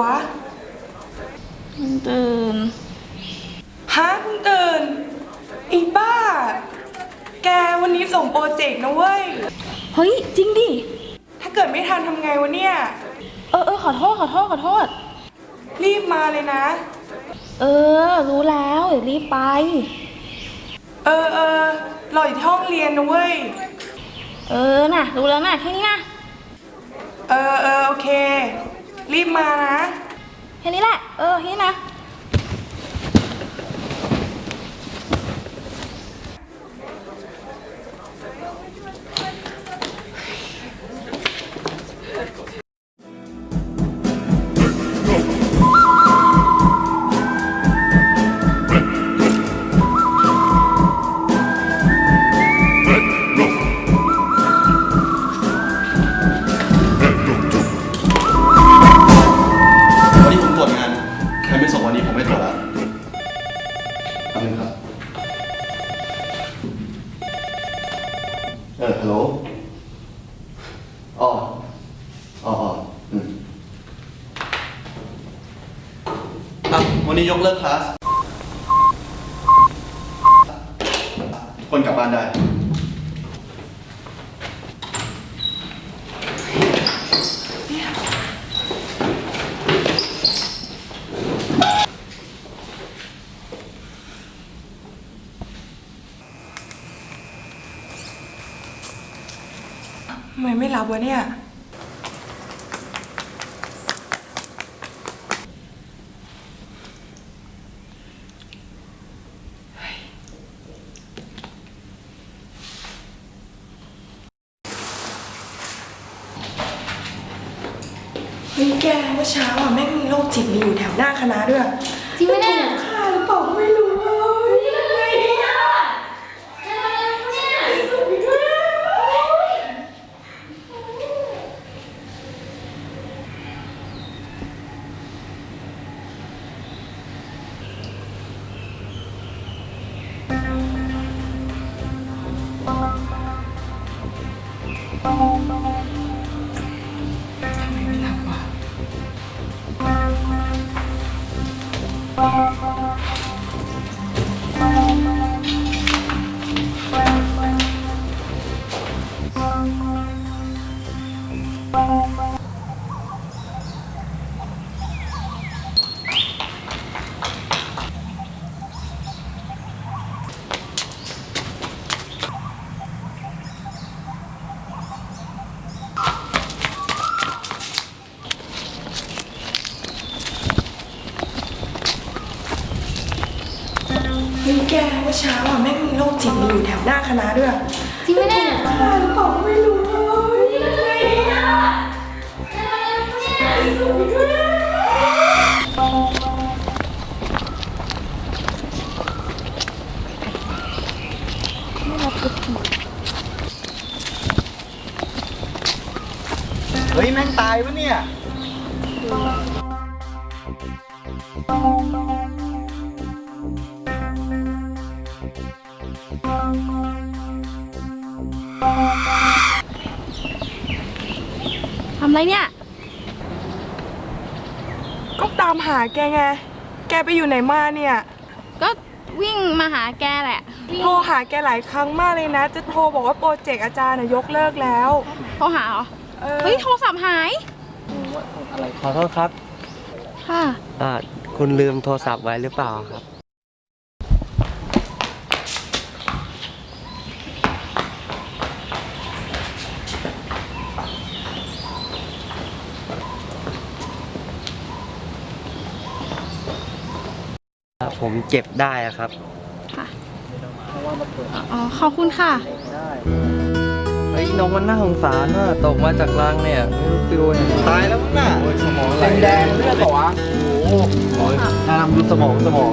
กอยู่ไหนแล้ววะ ตื่น ฮะเพิ่งตื่นอีบ้า แกวันนี้ส่งโปรเจกต์นะเว้ย เฮ้ย จริงดิ ถ้าเกิดไม่ทันทำไงวะเนี่ย เออเออขอโทษ ขอโทษ ขอโทษ รีบมาเลยนะ เออ รู้แล้วเดี๋ยวรีบไป เออเออรออยู่ที่ห้องเรียนนะเว้ย เออ น่ะ รู้แล้วน่ะ แค่นี้นะ เออเออโอเค รีบมานะแค่นี้แหละ เออแค่นี้นะ เออฮัลโหลอ๋ออ๋ออ๋ออืมอะวันนี้ยกเลิกคลาส คนกลับบ้านได้ท ไมไม่รับวะเนี่ย เฮ้ยแกเมื่อเช้าอะแม่งมีโรคจิตมาอยู่แถวหน้าคณะด้วย จริงไหมเนี่ย ทำ ฮ้ยแกเมื่อเช้าอะแม่งมีโรคจิตมาอยู่แถวหน้าคณะด้วย จริงไหมเนี่ยฆ่าหรือเปล่าก็ไม่รู้เลยยังไงเนี่ยเฮ้ยแม่งตายวะเนี่ย ทำไรเนี่ย ก็ตามหาแกไง แกไปอยู่ไหนมาเนี่ย ก็วิ่งมาหาแกแหละ โทรหาแกหลายครั้งมากเลยนะ จะโทรบอกว่าโปรเจกต์อาจารย์น่ะยกเลิกแล้ว โทรหาเหรอ เออ เฮ้ยโทรศัพท์หาย ขอโทษครับ ค่ะ อ่า คุณลืมโทรศัพท์ไว้หรือเปล่าครับ ผมเจ็บได้อะครับ ค่ะอ๋อขอบคุณค่ะ ไอ้น้องมันน่าสงสารน่ะตกมาจากรังเนี่ยไม่รู้ฟิวเห็นตายแล้วมั้งน่ะโอ้ยสมองไหลแดงๆเลือดเหรอวะโอ้โหน่าทำดูสมองสมอง